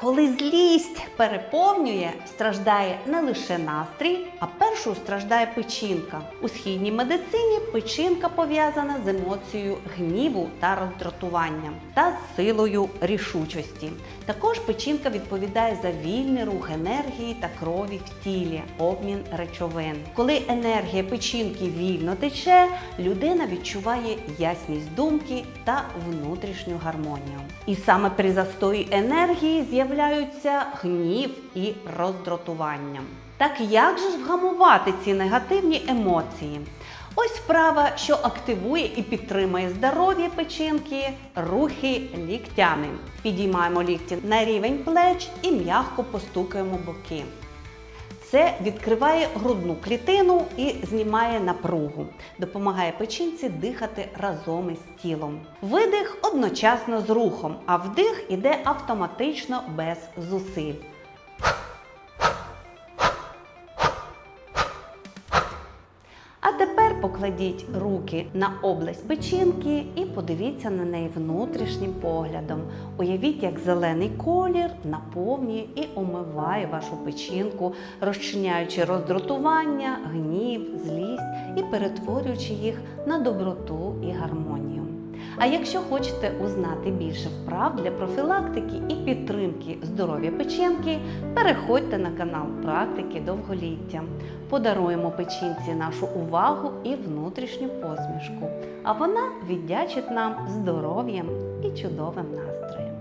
Коли злість переповнює, страждає не лише настрій, а першою страждає печінка. У східній медицині печінка пов'язана з емоцією гніву та роздратування та з силою рішучості. Також печінка відповідає за вільний рух енергії та крові в тілі, обмін речовин. Коли енергія печінки вільно тече, людина відчуває ясність думки та внутрішню гармонію. І саме при застої енергії з'являються гнів і роздратування. Так як же ж вгамувати ці негативні емоції? Ось вправа, що активує і підтримує здоров'я печінки, рухи ліктями. Підіймаємо лікті на рівень плеч і м'яко постукаємо боки. Це відкриває грудну клітину і знімає напругу, допомагає печінці дихати разом із тілом. Видих одночасно з рухом, а вдих іде автоматично без зусиль. А тепер покладіть руки на область печінки і подивіться на неї внутрішнім поглядом. Уявіть, як зелений колір наповнює і омиває вашу печінку, розчиняючи роздратування, гнів, злість і перетворюючи їх на доброту і гармонію. А якщо хочете узнати більше вправ для профілактики і підтримки здоров'я печінки, переходьте на канал Практики довголіття. Подаруємо печінці нашу увагу і внутрішню посмішку, а вона віддячить нам здоров'ям і чудовим настроєм.